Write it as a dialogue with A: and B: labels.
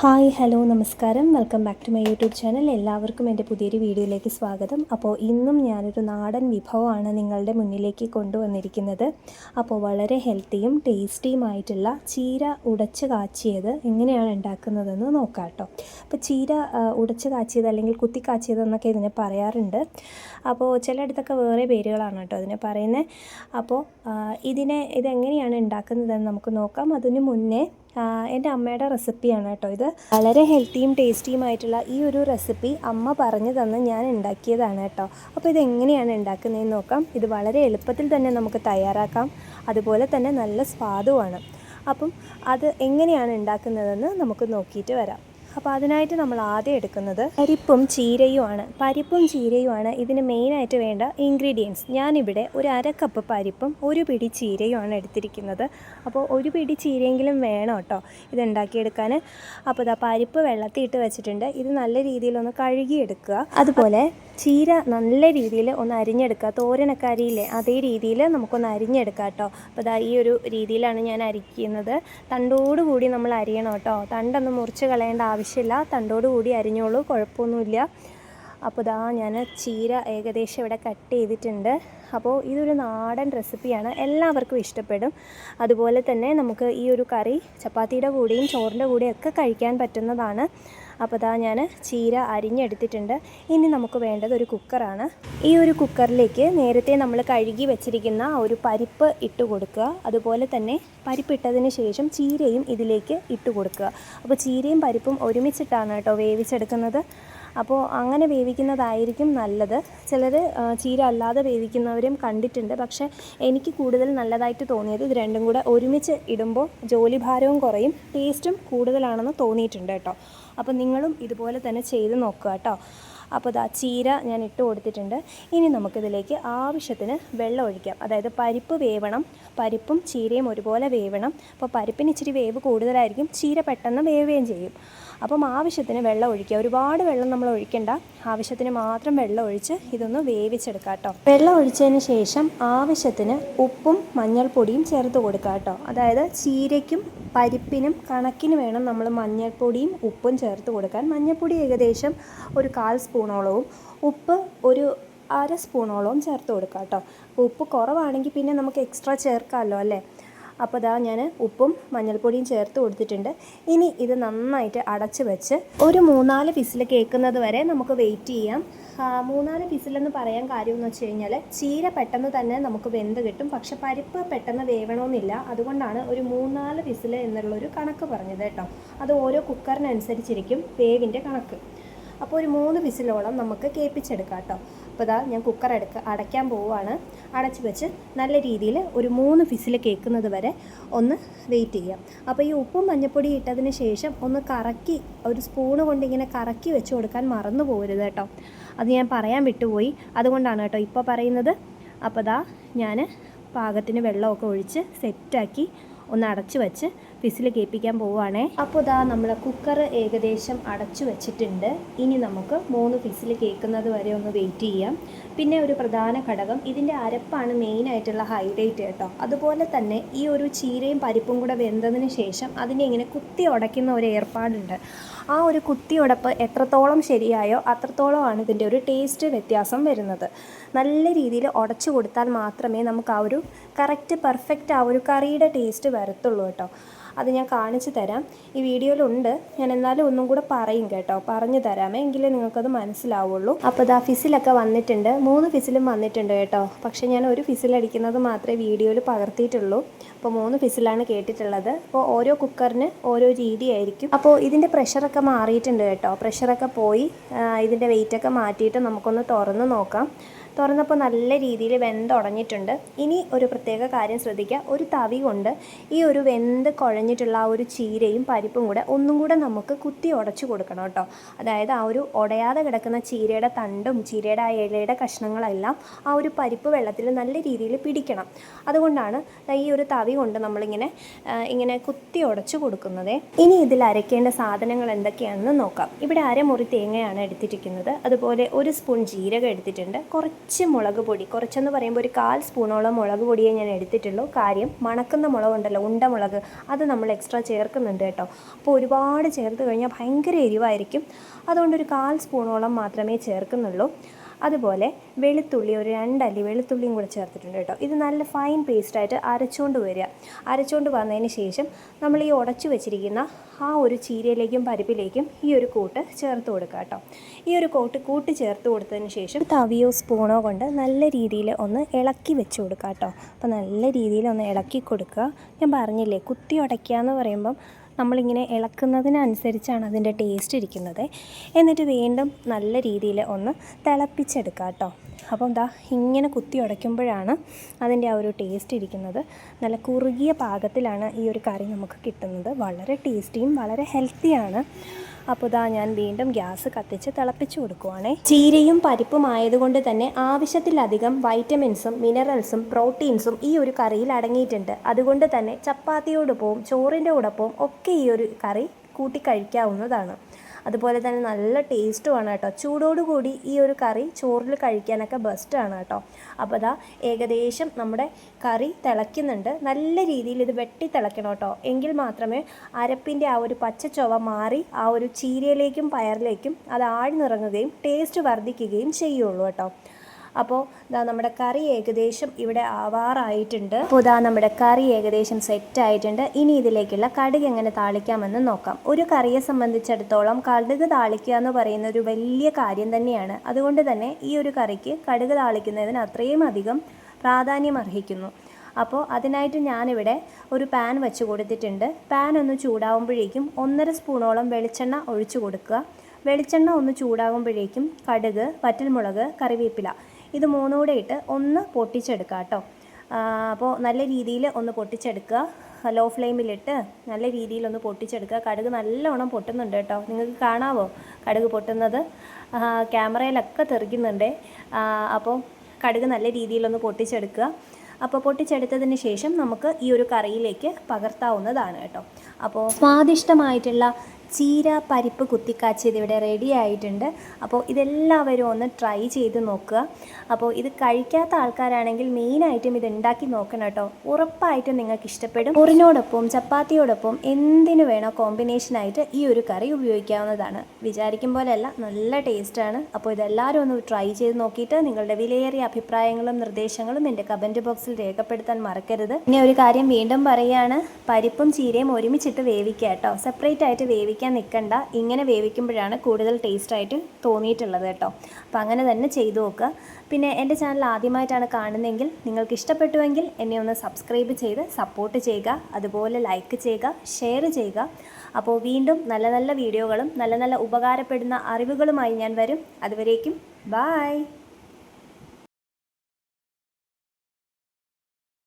A: Hi hello നമസ്കാരം. Welcome back to my YouTube channel. എല്ലാവർക്കും എന്റെ പുതിയൊരു വീഡിയോയിലേക്ക് സ്വാഗതം. അപ്പോൾ ഇന്നും ഞാനൊരു നാടൻ വിഭവമാണ് നിങ്ങളുടെ മുന്നിലേക്ക് കൊണ്ടുവന്നിരിക്കുന്നത്. അപ്പോൾ വളരെ ഹെൽത്തിയും ടേസ്റ്റിയുമായിട്ടുള്ള ചീര ഉടച്ച് കാച്ചിയത് എങ്ങനെയാണ് ഉണ്ടാക്കുന്നതെന്ന് നോക്കാം കേട്ടോ. അപ്പോൾ ചീര ഉടച്ച് കാച്ചിയത് അല്ലെങ്കിൽ കുത്തി കാച്ചിയതെന്നൊക്കെ ഇതിനെ പറയാറുണ്ട്. അപ്പോൾ ചിലയിടത്തൊക്കെ വേറെ പേരുകളാണ് കേട്ടോ അതിനെ പറയുന്നത്. അപ്പോൾ ഇതിനെ ഇതെങ്ങനെയാണ് ഉണ്ടാക്കുന്നതെന്ന് നമുക്ക് നോക്കാം. അതിന് മുന്നേ എന്റെ അമ്മയുടെ റെസിപ്പിയാണ് കേട്ടോ ഇത്. വളരെ ഹെൽത്തിയും ടേസ്റ്റിയുമായിട്ടുള്ള ഈ ഒരു റെസിപ്പി അമ്മ പറഞ്ഞു തന്ന് ഞാൻ ഉണ്ടാക്കിയതാണ് കേട്ടോ. അപ്പോൾ ഇത് എങ്ങനെയാണ് ഉണ്ടാക്കുന്നതെന്ന് നോക്കാം. ഇത് വളരെ എളുപ്പത്തിൽ തന്നെ നമുക്ക് തയ്യാറാക്കാം. അതുപോലെ തന്നെ നല്ല സ്വാദുമാണ്. അപ്പം അത് എങ്ങനെയാണ് ഉണ്ടാക്കുന്നതെന്ന് നമുക്ക് നോക്കിയിട്ട് വരാം. അപ്പോൾ അതിനായിട്ട് നമ്മൾ ആദ്യം എടുക്കുന്നത് പരിപ്പും ചീരയുമാണ്. പരിപ്പും ചീരയുമാണ് ഇതിന് മെയിനായിട്ട് വേണ്ട ഇൻഗ്രീഡിയൻസ് ഞാനിവിടെ ഒരു അര കപ്പ് പരിപ്പും ഒരു പിടി ചീരയുമാണ് എടുത്തിരിക്കുന്നത്. അപ്പോൾ ഒരു പിടി ചീരയെങ്കിലും വേണം കേട്ടോ ഇതുണ്ടാക്കിയെടുക്കാൻ. അപ്പോൾ ഇതാ പരിപ്പ് വെള്ളത്തിൽ ഇട്ട് വെച്ചിട്ടുണ്ട്. ഇത് നല്ല രീതിയിലൊന്ന് കഴുകിയെടുക്കുക. അതുപോലെ ചീര നല്ല രീതിയിൽ ഒന്ന് അരിഞ്ഞെടുക്കുക. തോരനൊക്കെ അരിയില്ലേ അതേ രീതിയിൽ നമുക്കൊന്ന് അരിഞ്ഞെടുക്കാം കേട്ടോ. അപ്പോൾ ഇതാ ഈ ഒരു രീതിയിലാണ് ഞാൻ അരിക്കുന്നത്. തണ്ടോടുകൂടി നമ്മൾ അരിയണം കേട്ടോ. തണ്ടൊന്നും മുറിച്ച് കളയേണ്ട ആവശ്യമില്ല. തണ്ടോടുകൂടി അരിഞ്ഞോളൂ കുഴപ്പമൊന്നുമില്ല. അപ്പോൾ ഇതാ ഞാൻ ചീര ഏകദേശം ഇവിടെ കട്ട് ചെയ്തിട്ടുണ്ട്. അപ്പോൾ ഇതൊരു നാടൻ റെസിപ്പിയാണ്. എല്ലാവർക്കും ഇഷ്ടപ്പെടും. അതുപോലെ തന്നെ നമുക്ക് ഈ ഒരു കറി ചപ്പാത്തിയുടെ കൂടെയും ചോറിന്റെ കൂടെയും ഒക്കെ കഴിക്കാൻ പറ്റുന്നതാണ്. അപ്പോൾ ഇതാ ഞാൻ ചീര അരിഞ്ഞെടുത്തിട്ടുണ്ട്. ഇനി നമുക്ക് വേണ്ടത് ഒരു കുക്കറാണ്. ഈ ഒരു കുക്കറിലേക്ക് നേരത്തെ നമ്മൾ കഴുകി വെച്ചിരിക്കുന്ന ഒരു പരിപ്പ് ഇട്ട് കൊടുക്കുക. അതുപോലെ തന്നെ പരിപ്പിട്ടതിന് ശേഷം ചീരയും ഇതിലേക്ക് ഇട്ട് കൊടുക്കുക. അപ്പോൾ ചീരയും പരിപ്പും ഒരുമിച്ചിട്ടാണ് കേട്ടോ വേവിച്ചെടുക്കുന്നത്. അപ്പോൾ അങ്ങനെ വേവിക്കുന്നതായിരിക്കും നല്ലത്. ചിലർ ചീര അല്ലാതെ വേവിക്കുന്നവരും കണ്ടിട്ടുണ്ട്. പക്ഷേ എനിക്ക് കൂടുതൽ നല്ലതായിട്ട് തോന്നിയത് ഇത് രണ്ടും കൂടെ ഒരുമിച്ച് ഇടുമ്പോൾ ജോലിഭാരവും കുറയും ടേസ്റ്റും കൂടുതലാണെന്ന് തോന്നിയിട്ടുണ്ട് കേട്ടോ. അപ്പോൾ നിങ്ങളും ഇതുപോലെ തന്നെ ചെയ്ത് നോക്കുക കേട്ടോ. അപ്പോൾ ദാ ചീര ഞാൻ ഇട്ട് കൊടുത്തിട്ടുണ്ട്. ഇനി നമുക്കിതിലേക്ക് ആവശ്യത്തിന് വെള്ളം ഒഴിക്കാം. അതായത് പരിപ്പ് വേവണം പരിപ്പും ചീരയും ഒരുപോലെ വേവണം. അപ്പോൾ പരിപ്പിന് ഇച്ചിരി വേവ് കൂടുതലായിരിക്കും ചീര പെട്ടെന്ന് വേവുകയും ചെയ്യും. അപ്പം ആവശ്യത്തിന് വെള്ളം ഒഴിക്കുക. ഒരുപാട് വെള്ളം നമ്മൾ ഒഴിക്കേണ്ട. ആവശ്യത്തിന് മാത്രം വെള്ളം ഒഴിച്ച് ഇതൊന്ന് വേവിച്ചെടുക്കാം കേട്ടോ. വെള്ളം ഒഴിച്ചതിന് ശേഷം ആവശ്യത്തിന് ഉപ്പും മഞ്ഞൾപ്പൊടിയും ചേർത്ത് കൊടുക്കുക കേട്ടോ. അതായത് ചീരയ്ക്കും പരിപ്പിനും കണക്കിന് വേണം നമ്മൾ മഞ്ഞൾപ്പൊടിയും ഉപ്പും ചേർത്ത് കൊടുക്കാൻ. മഞ്ഞൾപ്പൊടി ഏകദേശം ഒരു കാൽ സ്പൂണോളവും ഉപ്പ് ഒരു അര സ്പൂണോളവും ചേർത്ത് കൊടുക്കുക കേട്ടോ. അപ്പോൾ ഉപ്പ് കുറവാണെങ്കിൽ പിന്നെ നമുക്ക് എക്സ്ട്രാ ചേർക്കാമല്ലോ അല്ലേ? അപ്പോൾ ഇതാ ഞാൻ ഉപ്പും മഞ്ഞൾപ്പൊടിയും ചേർത്ത് കൊടുത്തിട്ടുണ്ട്. ഇനി ഇത് നന്നായിട്ട് അടച്ച് വെച്ച് ഒരു മൂന്നാൽ വിസിൽ കേൾക്കുന്നത് വരെ നമുക്ക് വെയിറ്റ് ചെയ്യാം. മൂന്നാൽ വിസിലെന്ന് പറയാൻ കാര്യം എന്ന് വെച്ച് കഴിഞ്ഞാൽ ചീര പെട്ടെന്ന് തന്നെ നമുക്ക് വെന്ത് കിട്ടും. പക്ഷെ പരിപ്പ് പെട്ടെന്ന് വേവണമെന്നില്ല അതുകൊണ്ടാണ് ഒരു മൂന്നാൽ വിസിൽ എന്നുള്ളൊരു കണക്ക് പറഞ്ഞത് കേട്ടോ. അത് ഓരോ കുക്കറിനനുസരിച്ചിരിക്കും വേവിന്റെ കണക്ക്. അപ്പോൾ ഒരു മൂന്ന് വിസിലോളം നമുക്ക് കേൾപ്പിച്ചെടുക്കാം കേട്ടോ. അപ്പോൾ ഇതാ ഞാൻ കുക്കർ എടുക്ക അടയ്ക്കാൻ പോവുകയാണ്. അടച്ച് വെച്ച് നല്ല രീതിയിൽ ഒരു മൂന്ന് വിസിൽ കേൾക്കുന്നത് വരെ ഒന്ന് വെയിറ്റ് ചെയ്യാം. അപ്പോൾ ഈ ഉപ്പും മഞ്ഞപ്പൊടി ഇട്ടതിന് ശേഷം ഒന്ന് കറക്കി ഒരു സ്പൂണ് കൊണ്ട് ഇങ്ങനെ കറക്കി വെച്ച് കൊടുക്കാൻ മറന്നു പോകരുത് കേട്ടോ. അത് ഞാൻ പറയാൻ വിട്ടുപോയി. അതുകൊണ്ടാണ് കേട്ടോ ഇപ്പോൾ പറയുന്നത്. അപ്പോൾ ദാ ഞാൻ പാകത്തിന് വെള്ളമൊക്കെ ഒഴിച്ച് സെറ്റാക്കി ഒന്ന് അടച്ചു വെച്ച് വിസിൽ കേൾപ്പിക്കാൻ പോവുകയാണേ. അപ്പോൾ ഇതാ നമ്മൾ കുക്കർ ഏകദേശം അടച്ചു വെച്ചിട്ടുണ്ട്. ഇനി നമുക്ക് മൂന്ന് വിസിൽ കേൾക്കുന്നത് വരെ ഒന്ന് വെയിറ്റ് ചെയ്യാം. പിന്നെ ഒരു പ്രധാന ഘടകം ഇതിന്റെ അരപ്പാണ് മെയിനായിട്ടുള്ള ഹൈലൈറ്റ് കേട്ടോ. അതുപോലെ തന്നെ ഈ ഒരു ചീരയും പരിപ്പും കൂടെ വെന്തതിന് ശേഷം അതിനെ ഇങ്ങനെ കുത്തി ഉടയ്ക്കുന്ന ഒരു ഏർപ്പാടുണ്ട്. ആ ഒരു കുത്തിയുടപ്പ് എത്രത്തോളം ശരിയായോ അത്രത്തോളമാണ് ഇതിന്റെ ഒരു ടേസ്റ്റ് വ്യത്യാസം വരുന്നത്. നല്ല രീതിയിൽ ഉടച്ചു കൊടുത്താൽ മാത്രമേ നമുക്ക് ആ ഒരു കറക്റ്റ് പെർഫെക്റ്റ് ആ ഒരു കറിയുടെ ടേസ്റ്റ് വരത്തുള്ളൂ കേട്ടോ. അത് ഞാൻ കാണിച്ചു തരാം. ഈ വീഡിയോയിലുണ്ട്. ഞാൻ എന്നാലും ഒന്നും കൂടെ പറയും കേട്ടോ. പറഞ്ഞു തരാമേ എങ്കിലേ നിങ്ങൾക്കത് മനസ്സിലാവുള്ളൂ. അപ്പോൾ ഇതാ ഫിസിലൊക്കെ വന്നിട്ടുണ്ട്. മൂന്ന് ഫിസിലും വന്നിട്ടുണ്ട് കേട്ടോ. പക്ഷേ ഞാൻ ഒരു ഫിസിലടിക്കുന്നത് മാത്രമേ വീഡിയോയിൽ പകർത്തിയിട്ടുള്ളൂ. അപ്പോൾ മൂന്ന് ഫിസിലാണ് കേട്ടിട്ടുള്ളത്. അപ്പോൾ ഓരോ കുക്കറിന് ഓരോ രീതിയായിരിക്കും. അപ്പോൾ ഇതിന്റെ പ്രഷറൊക്കെ മാറിയിട്ടുണ്ട് കേട്ടോ. പ്രഷറൊക്കെ പോയി. ഇതിന്റെ വെയിറ്റൊക്കെ മാറ്റിയിട്ട് നമുക്കൊന്ന് തുറന്ന് നോക്കാം. തുറന്നപ്പോൾ നല്ല രീതിയിൽ വെന്തുടഞ്ഞിട്ടുണ്ട് ഇനി ഒരു പ്രത്യേക കാര്യം ശ്രദ്ധിക്കുക. ഒരു തവി കൊണ്ട് ഈ ഒരു വെന്ത് കുഴഞ്ഞിട്ടുള്ള ആ ഒരു ചീരയും പരിപ്പും കൂടെ ഒന്നും കൂടെ നമുക്ക് കുത്തി ഉടച്ചു കൊടുക്കണം കേട്ടോ. അതായത് ആ ഒരു ഉടയാതെ കിടക്കുന്ന ചീരയുടെ തണ്ടും ചീരയുടെ ആ ഇലയുടെ കഷ്ണങ്ങളെല്ലാം ആ ഒരു പരിപ്പ് വെള്ളത്തിൽ നല്ല രീതിയിൽ പിടിക്കണം. അതുകൊണ്ടാണ് ഈ ഒരു തവി കൊണ്ട് നമ്മളിങ്ങനെ ഇങ്ങനെ കുത്തി ഉടച്ചു കൊടുക്കുന്നത്. ഇനി ഇതിൽ അരയ്ക്കേണ്ട സാധനങ്ങൾ എന്തൊക്കെയാണെന്ന് നോക്കാം. ഇവിടെ അരമുറി തേങ്ങയാണ് എടുത്തിരിക്കുന്നത്. അതുപോലെ ഒരു സ്പൂൺ ജീരകം എടുത്തിട്ടുണ്ട്. കുറച്ച് കുറച്ച് മുളക് പൊടി കുറച്ചെന്ന് പറയുമ്പോൾ ഒരു കാൽ സ്പൂണോളം മുളക് പൊടിയേ ഞാൻ എടുത്തിട്ടുള്ളൂ. കാര്യം മണക്കുന്ന മുളകുണ്ടല്ലോ ഉണ്ട മുളക് അത് നമ്മൾ എക്സ്ട്രാ ചേർക്കുന്നുണ്ട് കേട്ടോ. അപ്പോൾ ഒരുപാട് ചേർത്ത് കഴിഞ്ഞാൽ ഭയങ്കര എരിവായിരിക്കും. അതുകൊണ്ട് ഒരു കാൽ സ്പൂണോളം മാത്രമേ ചേർക്കുന്നുള്ളൂ. അതുപോലെ വെളുത്തുള്ളി ഒരു രണ്ടല്ലി വെളുത്തുള്ളിയും കൂടെ ചേർത്തിട്ടുണ്ട് കേട്ടോ. ഇത് നല്ല ഫൈൻ പേസ്റ്റായിട്ട് അരച്ചുകൊണ്ട് വരിക. അരച്ചുകൊണ്ട് വന്നതിന് ശേഷം നമ്മൾ ഈ ഉടച്ചു വെച്ചിരിക്കുന്ന ആ ഒരു ചീരയിലേക്കും പരിപ്പിലേക്കും ഈ ഒരു കൂട്ട് ചേർത്ത് കൊടുക്കുക കേട്ടോ. ഈ ഒരു കൂട്ട് കൂട്ട് ചേർത്ത് കൊടുത്തതിന് ശേഷം തവിയോ സ്പൂണോ കൊണ്ട് നല്ല രീതിയിൽ ഒന്ന് ഇളക്കി വെച്ച് കൊടുക്കുക കേട്ടോ. അപ്പോൾ നല്ല രീതിയിൽ ഒന്ന് ഇളക്കി കൊടുക്കുക. ഞാൻ പറഞ്ഞില്ലേ കുത്തി ഉടയ്ക്കുക എന്ന് പറയുമ്പം നമ്മളിങ്ങനെ ഇളക്കുന്നതിനനുസരിച്ചാണ് അതിന്റെ ടേസ്റ്റ് ഇരിക്കുന്നത്. എന്നിട്ട് വീണ്ടും നല്ല രീതിയിൽ ഒന്ന് തിളപ്പിച്ചെടുക്കുക കേട്ടോ. അപ്പം എന്താ ഇങ്ങനെ കുത്തി ഉടയ്ക്കുമ്പോഴാണ് അതിന്റെ ആ ഒരു ടേസ്റ്റ് ഇരിക്കുന്നത്. നല്ല കുറുകിയ പാകത്തിലാണ് ഈ ഒരു കറി നമുക്ക് കിട്ടുന്നത്. വളരെ ടേസ്റ്റിയും വളരെ ഹെൽത്തിയാണ്. അപ്പോൾ ഇതാ ഞാൻ വീണ്ടും ഗ്യാസ് കത്തിച്ച് തിളപ്പിച്ച് കൊടുക്കുവാണേ. ചീരയും പരിപ്പും ആയതുകൊണ്ട് തന്നെ ആവശ്യത്തിലധികം വൈറ്റമിൻസും മിനറൽസും പ്രോട്ടീൻസും ഈ ഒരു കറിയിൽ അടങ്ങിയിട്ടുണ്ട്. അതുകൊണ്ട് തന്നെ ചപ്പാത്തിയോടൊപ്പവും ചോറിന്റെ കൂടൊപ്പവും ഒക്കെ ഈ ഒരു കറി കൂട്ടി കഴിക്കാവുന്നതാണ്. അതുപോലെ തന്നെ നല്ല ടേസ്റ്റുമാണ് കേട്ടോ. ചൂടോടുകൂടി ഈ ഒരു കറി ചോറിൽ കഴിക്കാനൊക്കെ ബെസ്റ്റാണ് കേട്ടോ. അപ്പോൾ അതാ ഏകദേശം നമ്മുടെ കറി തിളയ്ക്കുന്നുണ്ട്. നല്ല രീതിയിൽ ഇത് വെട്ടി തിളയ്ക്കണം കേട്ടോ. എങ്കിൽ മാത്രമേ അരപ്പിന്റെ ആ ഒരു പച്ച ചൊവ മാറി ആ ഒരു ചീരയിലേക്കും പയറിലേക്കും അത് ആഴ്ന്നിറങ്ങുകയും ടേസ്റ്റ് വർദ്ധിക്കുകയും ചെയ്യുള്ളൂ കേട്ടോ. അപ്പോൾ ഇതാ നമ്മുടെ കറി ഏകദേശം ഇവിടെ ആവാറായിട്ടുണ്ട്. അപ്പോൾ ഇതാ നമ്മുടെ കറി ഏകദേശം സെറ്റ് ആയിട്ടുണ്ട് ഇനി ഇതിലേക്കുള്ള കടുക് എങ്ങനെ താളിക്കാമെന്ന് നോക്കാം. ഒരു കറിയെ സംബന്ധിച്ചിടത്തോളം കടുക് താളിക്കുക എന്ന് പറയുന്ന ഒരു വലിയ കാര്യം തന്നെയാണ്. അതുകൊണ്ട് തന്നെ ഈ ഒരു കറിക്ക് കടുക് താളിക്കുന്നതിന് അത്രയും അധികം പ്രാധാന്യം അർഹിക്കുന്നു. അപ്പോൾ അതിനായിട്ട് ഞാനിവിടെ ഒരു പാൻ വെച്ച് കൊടുത്തിട്ടുണ്ട്. പാൻ ഒന്ന് ചൂടാവുമ്പോഴേക്കും ഒന്നര സ്പൂണോളം വെളിച്ചെണ്ണ ഒഴിച്ചു കൊടുക്കുക. വെളിച്ചെണ്ണ ഒന്ന് ചൂടാകുമ്പോഴേക്കും കടുക് വറ്റൽമുളക് കറിവേപ്പില ഇത് മൂന്നും കൂടെ ഇട്ട് ഒന്ന് പൊട്ടിച്ചെടുക്കുക കേട്ടോ. അപ്പോൾ നല്ല രീതിയിൽ ഒന്ന് പൊട്ടിച്ചെടുക്കുക. ലോ ഫ്ലെയിമിലിട്ട് നല്ല രീതിയിൽ ഒന്ന് പൊട്ടിച്ചെടുക്കുക. കടുക് നല്ലോണം പൊട്ടുന്നുണ്ട് കേട്ടോ. നിങ്ങൾക്ക് കാണാവോ കടുക് പൊട്ടുന്നത്? ക്യാമറയിലൊക്കെ തെറിക്കുന്നുണ്ട്. അപ്പോൾ കടുക് നല്ല രീതിയിലൊന്ന് പൊട്ടിച്ചെടുക്കുക. അപ്പോൾ പൊട്ടിച്ചെടുത്തതിന് ശേഷം നമുക്ക് ഈ ഒരു കറിയിലേക്ക് പകർത്താവുന്നതാണ് കേട്ടോ. അപ്പോൾ സ്വാദിഷ്ടമായിട്ടുള്ള ചീര പരിപ്പ് കുത്തിക്കാച്ചിയത് ഇവിടെ റെഡി ആയിട്ടുണ്ട്. അപ്പോൾ ഇതെല്ലാവരും ഒന്ന് ട്രൈ ചെയ്ത് നോക്കുക. അപ്പോൾ ഇത് കഴിക്കാത്ത ആൾക്കാരാണെങ്കിൽ മെയിനായിട്ടും ഇത് ഉണ്ടാക്കി നോക്കണം കേട്ടോ. ഉറപ്പായിട്ടും നിങ്ങൾക്ക് ഇഷ്ടപ്പെടും. ചോറിനോടൊപ്പം ചപ്പാത്തിയോടൊപ്പം എന്തിനു വേണോ കോമ്പിനേഷനായിട്ട് ഈ ഒരു കറി ഉപയോഗിക്കാവുന്നതാണ്. വിചാരിക്കും പോലെയല്ല നല്ല ടേസ്റ്റാണ് അപ്പോൾ ഇതെല്ലാവരും ഒന്ന് ട്രൈ ചെയ്ത് നോക്കിയിട്ട് നിങ്ങളുടെ വിലയേറിയ അഭിപ്രായങ്ങളും നിർദ്ദേശങ്ങളും എന്റെ കമന്റ് ബോക്സിൽ രേഖപ്പെടുത്താൻ മറക്കരുത്. ഇനി ഒരു കാര്യം വീണ്ടും പറയുകയാണ് പരിപ്പും ചീരയും ഒരുമിച്ചിട്ട് വേവിക്കുക കേട്ടോ. സെപ്പറേറ്റ് ആയിട്ട് വേവിക്കാൻ നിൽക്കണ്ട ഇങ്ങനെ വേവിക്കുമ്പോഴാണ് കൂടുതൽ ടേസ്റ്റ് ആയിട്ട് തോന്നിയിട്ടുള്ളത് കേട്ടോ. അപ്പോൾ അങ്ങനെ തന്നെ ചെയ്തു നോക്കുക. പിന്നെ എന്റെ ചാനൽ ആദ്യമായിട്ടാണ് കാണുന്നതെങ്കിൽ നിങ്ങൾക്ക് ഇഷ്ടപ്പെട്ടുവെങ്കിൽ എന്നെ ഒന്ന് സബ്സ്ക്രൈബ് ചെയ്ത് സപ്പോർട്ട് ചെയ്യുക. അതുപോലെ ലൈക്ക് ചെയ്യുക ഷെയർ ചെയ്യുക. അപ്പോൾ വീണ്ടും നല്ല നല്ല വീഡിയോകളും നല്ല നല്ല ഉപകാരപ്പെടുന്ന അറിവുകളുമായി ഞാൻ വരും. അതുവരേക്കും ബായ്